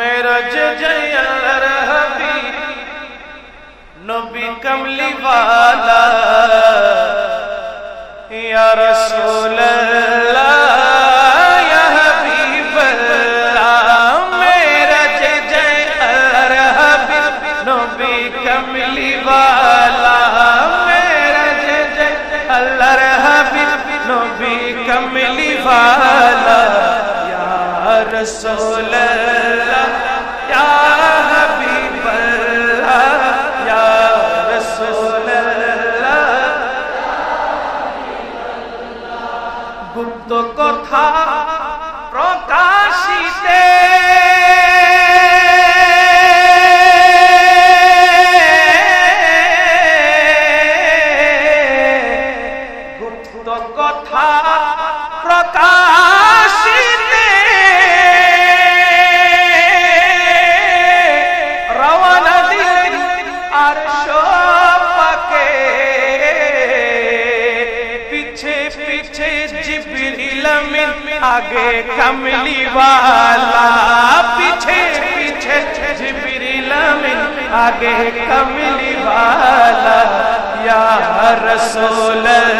মেরাজ জয় আল্লাহর হাবিব নবী কমলি ওয়ালা ইয়া রাসূলুল্লাহ ইয়া হাবিবাল্লাহ মেরাজ জয় আল্লাহর হাবিব নবী কমলি ওয়ালা মেরাজ জয় আল্লাহর হাবিব و پکے۔ پیچھے پیچھے جبریل من آگے کملی والا۔ پیچھے پیچھے جبریل من آگے کملی والا۔ یا رسول اللہ۔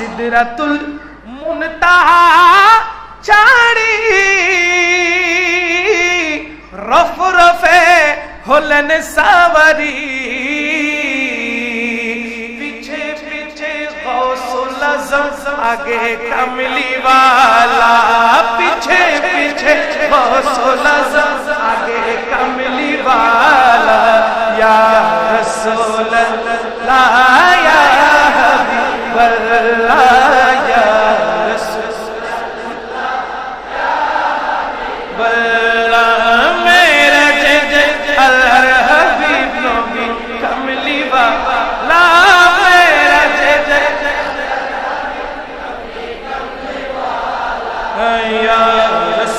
सिदरतुल मुनता चाड़ी। रफ रफे होलन सावरी। पीछे पीछे गौसुल आगे कमली वाला। पीछे पीछे गौसुल आज़म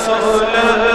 صلاه